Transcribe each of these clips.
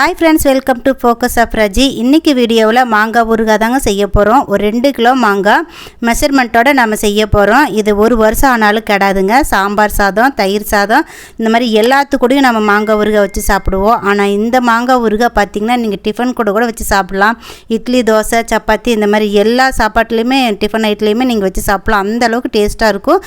Hi friends welcome to focus of Raji இன்றைக்கி வீடியோவில் மாங்காய் ஊறுகாய் தாங்க செய்ய போகிறோம் ஒரு ரெண்டு கிலோ மாங்காய் மெஷர்மெண்ட்டோடு நம்ம செய்ய போகிறோம் இது ஒரு வருஷம் ஆனாலும் கெடாதுங்க. சாம்பார் சாதம் தயிர் சாதம் இந்த மாதிரி எல்லாத்துக்கூடயும் நம்ம மாங்காய் ஊறுகாய் வச்சு சாப்பிடுவோம். ஆனால் இந்த மாங்காய் ஊறுகாய் பார்த்திங்கன்னா நீங்கள் டிஃபன் கூட கூட வச்சு சாப்பிட்லாம். இட்லி தோசை சப்பாத்தி இந்த மாதிரி எல்லா சாப்பாட்டுலேயுமே டிஃபன் ஐட்லேயுமே நீங்கள் வச்சு சாப்பிட்லாம். அந்த அளவுக்கு டேஸ்ட்டாக இருக்கும்.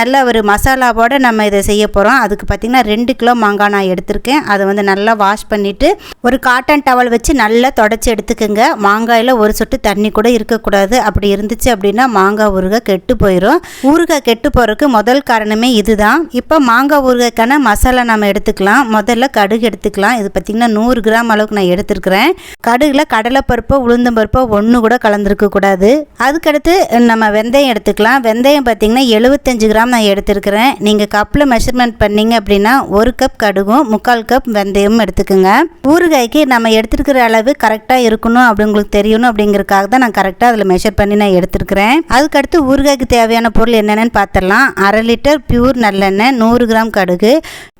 நல்ல ஒரு மசாலாவோட நம்ம இதை செய்ய போகிறோம் அதுக்கு பார்த்திங்கன்னா ரெண்டு கிலோ மாங்காய் நான் எடுத்திருக்கேன். அதை வந்து நல்லா வாஷ் பண்ணிவிட்டு ஒரு காட்டன் டவல் வச்சு நல்லா தொடச்சி எடுத்துக்கோங்க. மாங்காயில் ஒரு சொட்டு தண்ணி கூட இருக்கக்கூடாது. அப்படி இருந்துச்சு அப்படின்னா மாங்காய் ஊறுகாய் கெட்டு போயிடும் ஊறுகாய் கெட்டு போகிறதுக்கு முதல் காரணமே இதுதான். இப்போ மாங்காய் ஊறுகாய்க்கான மசாலா நம்ம எடுத்துக்கலாம். முதல்ல கடுகு எடுத்துக்கலாம். இது பார்த்திங்கன்னா நூறு கிராம் அளவுக்கு நான் எடுத்துருக்கிறேன். கடுகில் கடலைப்பருப்போ உளுந்தம்பருப்போ ஒன்று கூட கலந்துருக்க கூடாது. அதுக்கடுத்து நம்ம வெந்தயம் எடுத்துக்கலாம். வெந்தயம் பார்த்திங்கன்னா எழுபத்தஞ்சு கிராம் நான் எடுத்துருக்கிறேன். நீங்கள் கப்பில் மெஷர்மெண்ட் பண்ணீங்க அப்படின்னா ஒரு கப் கடுகும் முக்கால் கப் வெந்தயமும் எடுத்துக்கோங்க. ஊறு ஊறுகாய்க்கு நம்ம எடுத்துருக்கிற அளவு கரெக்டாக இருக்கணும் அப்படி உங்களுக்கு தெரியணும் அப்படிங்கிறதுக்காக தான் நான் கரெக்டாக அதில் மெஷர் பண்ணி நான் எடுத்துருக்கிறேன். அதுக்கடுத்து ஊறுகாய்க்கு தேவையான பொருள் என்னென்னு பார்த்துடலாம். அரை லிட்டர் பியூர் நல்லெண்ணெய் நூறு கிராம் கடுகு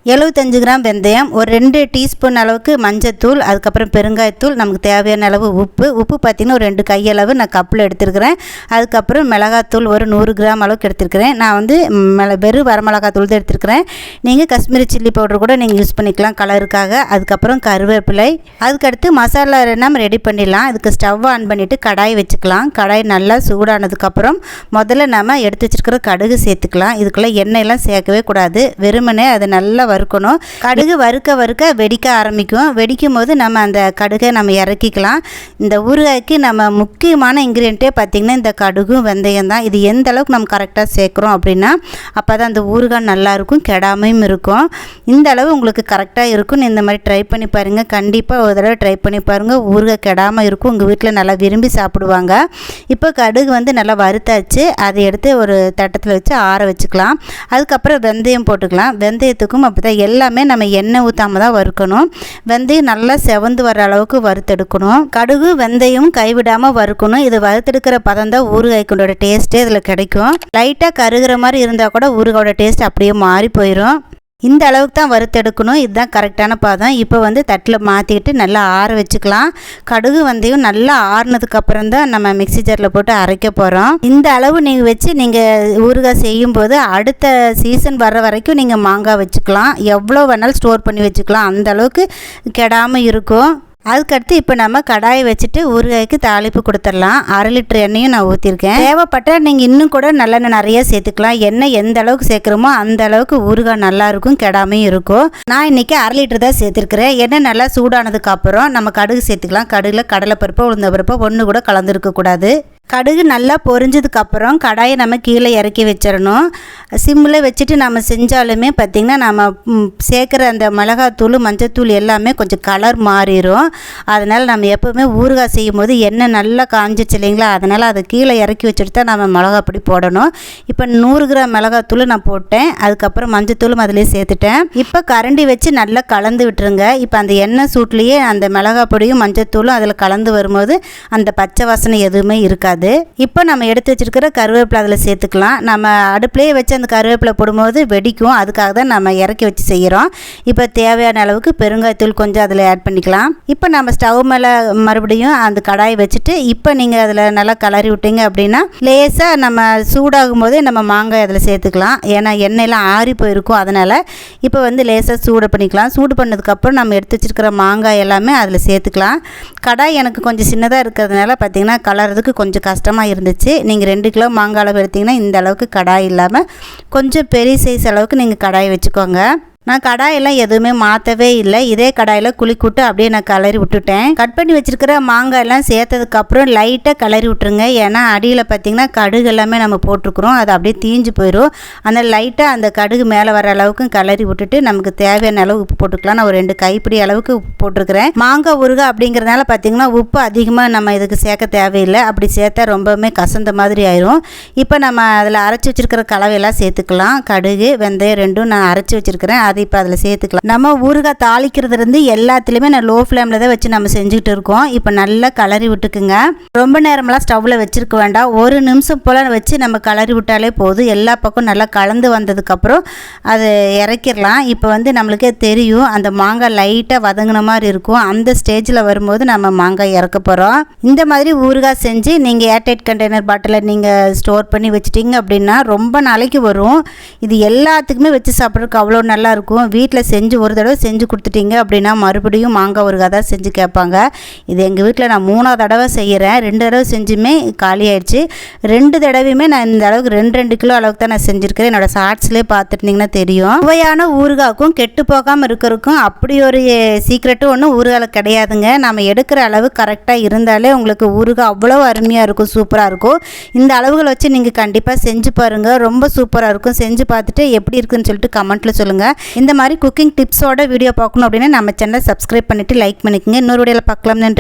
எழுபத்தஞ்சு கிராம் வெந்தயம் ஒரு ரெண்டு டீஸ்பூன் அளவுக்கு மஞ்சத்தூள் அதுக்கப்புறம் பெருங்காயத்தூள் நமக்கு தேவையான அளவு உப்பு. உப்பு பார்த்திங்கன்னா ஒரு ரெண்டு கையளவு நான் கப்பில் எடுத்துருக்கிறேன். அதுக்கப்புறம் மிளகாத்தூள் ஒரு நூறு கிராம் அளவுக்கு எடுத்துருக்கிறேன். நான் வந்து மிள வெறும் வரமிளகாத்தூள் தான் எடுத்துருக்கிறேன். நீங்கள் காஷ்மீரி சில்லி பவுடர் கூட நீங்கள் யூஸ் பண்ணிக்கலாம் கலருக்காக அதுக்கப்புறம் கருவேப்பிலை. அதுக்கடுத்து மசாலா நம்ம ரெடி பண்ணிடலாம். அதுக்கு ஸ்டவ் ஆன் பண்ணிவிட்டு கடாய் வச்சுக்கலாம். கடாய் நல்லா சூடானதுக்கப்புறம் முதல்ல நம்ம எடுத்து வச்சுருக்கிற கடுகு சேர்த்துக்கலாம். இதுக்குள்ளே எண்ணெயெல்லாம் சேர்க்கவே கூடாது. வெறுமனே அதை நல்லா வறுக்கணும். கடுகு வறுக்க வறுக்க வெடிக்க ஆரம்பிக்கும். வெடிக்கும் போது நம்ம அந்த கடுகை நம்ம இறக்கிக்கலாம். இந்த ஊறுகாய்க்கு நம்ம முக்கியமான இன்க்ரீடியண்ட்டே பார்த்திங்கன்னா இந்த கடுகும் வெந்தயம் தான். இது எந்த அளவுக்கு நம்ம கரெக்டாக சேர்க்குறோம் அப்படின்னா அப்போ தான் அந்த ஊறுகாய் நல்லாயிருக்கும் கெடாமையும் இருக்கும். இந்த அளவு உங்களுக்கு கரெக்டாக இருக்கும்னு இந்த மாதிரி ட்ரை பண்ணி பாருங்கள் கண்டிப்பாக ஒரு தடவை ட்ரை பண்ணி பாருங்கள் ஊறுகாய் கெடாமல் இருக்கும். உங்கள் வீட்டில் நல்லா விரும்பி சாப்பிடுவாங்க. இப்போ கடுகு வந்து நல்லா வறுத்தாச்சு. அதை எடுத்து ஒரு தட்டத்தில் வச்சு ஆற வச்சுக்கலாம். அதுக்கப்புறம் வெந்தயம் போட்டுக்கலாம். வெந்தயத்துக்கும் அப்படி தான் எல்லாமே நம்ம எண்ணெய் ஊற்றாம தான் வறுக்கணும். வெந்தயம் நல்லா செவந்து வர அளவுக்கு வறுத்தெடுக்கணும். கடுகு வெந்தயம் கைவிடாமல் வறுக்கணும். இது வறுத்தெடுக்கிற பதம் தான் ஊறுகாய்க்குண்டோட டேஸ்ட்டே இதில் கிடைக்கும். லைட்டாக கருகிற மாதிரி இருந்தால் கூட ஊறுகாயோட டேஸ்ட் அப்படியே மாறி போயிடும் இந்த அளவுக்கு தான் வறுத்தெடுக்கணும். இதுதான் கரெக்டான பாதம். இப்போ வந்து தட்டில் மாற்றிக்கிட்டு நல்லா ஆற வச்சுக்கலாம். கடுகு வந்தையும் நல்லா ஆறுனதுக்கப்புறம் தான் நம்ம மிக்சி ஜாரில் போட்டு அரைக்க போகிறோம் இந்த அளவு நீங்கள் வச்சு நீங்கள் ஊறுகாய் செய்யும்போது அடுத்த சீசன் வர்ற வரைக்கும் நீங்கள் மாங்காய் வச்சுக்கலாம். எவ்வளோ வேணாலும் ஸ்டோர் பண்ணி வச்சுக்கலாம். அந்த அளவுக்கு கெடாமல் இருக்கும். அதுக்கடுத்து இப்போ நம்ம கடாயை வச்சுட்டு ஊறுகாய்க்கு தாளிப்பு கொடுத்துடலாம். அரை லிட்டர் எண்ணெயும் நான் ஊற்றிருக்கேன் தேவைப்பட்டால் நீங்கள் இன்னும் கூட நல்லெண்ணெய் நிறைய சேர்த்துக்கலாம். எண்ணெய் எந்த அளவுக்கு சேர்க்குறோமோ அந்த அளவுக்கு ஊறுகாய் நல்லாயிருக்கும் கெடாமையும் இருக்கும். நான் இன்றைக்கி அரை லிட்டர் தான் சேர்த்துருக்குறேன். எண்ணெய் நல்லா சூடானதுக்கப்புறம் நம்ம கடுகு சேர்த்துக்கலாம். கடுகில் உளுந்த பருப்பாக ஒன்று கூட கலந்துருக்கக்கூடாது கடுகு நல்லா பொரிஞ்சதுக்கப்புறம் கடாயை நம்ம கீழே இறக்கி வச்சிடணும். சிம்மில் வச்சுட்டு நம்ம செஞ்சாலுமே பார்த்திங்கன்னா நம்ம சேர்க்குற அந்த மிளகாத்தூள் மஞ்சத்தூள் எல்லாமே கொஞ்சம் கலர் மாறிடும் அதனால் நம்ம எப்போவுமே ஊறுகாய் செய்யும் போது எண்ணெய் நல்லா காஞ்சிச்சு இல்லைங்களா? அதனால் அதை கீழே இறக்கி வச்சுட்டு தான் நம்ம மிளகா பொடி போடணும். இப்போ நூறு கிராம் மிளகாத்தூள் நான் போட்டேன். அதுக்கப்புறம் மஞ்சத்தூளும் அதிலே சேர்த்துட்டேன். இப்போ கரண்டி வச்சு நல்லா கலந்து விட்டுருங்க. இப்போ அந்த எண்ணெய் சூட்லேயே அந்த மிளகா பொடியும் மஞ்சத்தூளும் அதில் கலந்து வரும்போது அந்த பச்சை வாசனை எதுவுமே இருக்காது. இப்போ நம்ம எடுத்து வச்சுருக்கிற கருவேப்பிலை அதில் சேர்த்துக்கலாம். நம்ம அடுப்புலேயே வச்சு அந்த கருவேப்பிலை போடும்போது வெடிக்கும். அதுக்காக தான் நம்ம இறக்கி வச்சு செய்கிறோம். இப்போ தேவையான அளவுக்கு பெருங்காயத்தூள் கொஞ்சம் அதில் ஆட் பண்ணிக்கலாம். இப்போ நம்ம ஸ்டவ் மேலே மறுபடியும் அந்த கடாயை வச்சுட்டு இப்போ நீங்கள் அதில் நல்லா கலரி விட்டீங்க அப்படின்னா லேசாக நம்ம சூடாகும் போதே நம்ம மாங்காய் அதில் சேர்த்துக்கலாம். ஏன்னா எண்ணெயெல்லாம் ஆறி போயிருக்கும். அதனால் இப்போ வந்து லேசாக சூடு பண்ணிக்கலாம். சூடு பண்ணதுக்கப்புறம் நம்ம எடுத்து வச்சுருக்கிற மாங்காய் எல்லாமே அதில் சேர்த்துக்கலாம். கடாய் எனக்கு கொஞ்சம் சின்னதாக இருக்கிறதுனால பார்த்திங்கன்னா கலர்றதுக்கு கொஞ்சம் கஷ்டமாக இருந்துச்சு. நீங்கள் ரெண்டு கிலோ மாங்காய் அளவு எடுத்திங்கன்னா இந்த அளவுக்கு கடாய் இல்லாமல் கொஞ்சம் பெரிய சைஸ் அளவுக்கு நீங்கள் கடாய் வச்சுக்கோங்க. நான் கடாயெல்லாம் எதுவுமே மாற்றவே இல்லை. இதே கடாயில் குளிக்கூட்டு அப்படியே நான் கலரி விட்டுட்டேன். கட் பண்ணி வச்சுருக்கிற மாங்காய் எல்லாம் சேர்த்ததுக்கப்புறம் லைட்டாக கலரி விட்டுருங்க. ஏன்னா அடியில் பார்த்திங்கன்னா கடுகு எல்லாமே நம்ம போட்டிருக்குறோம். அது அப்படியே தீஞ்சு போயிடும் அந்த லைட்டாக அந்த கடுகு மேலே வர அளவுக்கு கலரி விட்டுட்டு நமக்கு தேவையான அளவு உப்பு போட்டுக்கலாம். நான் ஒரு ரெண்டு கைப்பிடி அளவுக்கு உப்பு போட்டிருக்கிறேன். மாங்காய் ஊறுகாய் அப்படிங்கிறதுனால பார்த்திங்கன்னா உப்பு அதிகமாக நம்ம இதுக்கு சேர்க்க தேவையில்லை. அப்படி சேர்த்தா ரொம்பவுமே கசந்த மாதிரி ஆயிரும். இப்போ நம்ம அதில் அரைச்சி வச்சுருக்கிற கலவையெல்லாம் சேர்த்துக்கலாம். கடுகு வெந்தயம் ரெண்டும் நான் அரைச்சி வச்சுருக்கிறேன். அதை இப்போ அதில் சேர்த்துக்கலாம். நம்ம ஊறுகாய் தாளிக்கிறது இருந்து எல்லாத்துலேயுமே நான் லோ ஃப்ளேமில் தான் வச்சு நம்ம செஞ்சுக்கிட்டு இருக்கோம். இப்போ நல்லா கலரி விட்டுக்குங்க. ரொம்ப நேரமெல்லாம் ஸ்டவ்வில் வச்சுருக்க வேண்டாம். ஒரு நிமிஷம் போல் வச்சு நம்ம கலரி விட்டாலே போதும். எல்லா பக்கம் நல்லா கலந்து வந்ததுக்கப்புறம் அதை இறக்கிடலாம். இப்போ வந்து நம்மளுக்கே தெரியும் அந்த மாங்காய் லைட்டாக வதங்கின மாதிரி இருக்கும். அந்த ஸ்டேஜில் வரும்போது நம்ம மாங்காய் இறக்க போகிறோம் இந்த மாதிரி ஊறுகாய் செஞ்சு நீங்கள் ஏர்டைட் கண்டெய்னர் பாட்டிலில் நீங்கள் ஸ்டோர் பண்ணி வச்சிட்டிங்க அப்படின்னா ரொம்ப நாளைக்கு வரும். இது எல்லாத்துக்குமே வச்சு சாப்பிட்றதுக்கு அவ்வளோ நல்லாயிருக்கும் இருக்கும். வீட்டில் செஞ்சு ஒரு தடவை செஞ்சு கொடுத்துட்டீங்க அப்படின்னா மறுபடியும் மாங்காய் ஊறுகாய் தான் செஞ்சு கேட்பாங்க. இது எங்கள் வீட்டில் நான் மூணாவது தடவை செய்கிறேன் ரெண்டு தடவை செஞ்சுமே காலி ஆயிடுச்சு. ரெண்டு தடவையுமே நான் இந்த அளவுக்கு ரெண்டு ரெண்டு கிலோ அளவுக்கு தான் நான் செஞ்சுருக்கிறேன். என்னோடய ஷார்ட்ஸ்லேயே பார்த்துட்டிங்கன்னா தெரியும். சுவையான ஊறுகாய்க்கும் கெட்டு போகாமல் இருக்கிறதுக்கும் அப்படி ஒரு சீக்ரெட்டும் ஒன்றும் ஊறுகாயில் கிடையாதுங்க. நம்ம எடுக்கிற அளவு கரெக்டாக இருந்தாலே உங்களுக்கு ஊறுகாய் அவ்வளோ அருமையாக இருக்கும் சூப்பராக இருக்கும். இந்த அளவுகளை வச்சு நீங்கள் கண்டிப்பாக செஞ்சு பாருங்கள் ரொம்ப சூப்பராக இருக்கும். செஞ்சு பார்த்துட்டு எப்படி இருக்குன்னு சொல்லிட்டு கமெண்ட்டில் சொல்லுங்கள் இந்த மாதிரி குக்கிங் டிப்ஸோட வீடியோ பார்க்கணும் அப்படின்னா நம்ம சேனலை சப்ஸ்கிரைப் பண்ணிவிட்டு லைக் பண்ணிக்கோங்க. இன்னொரு வீடியோவில் பார்க்கலாம். நன்றி.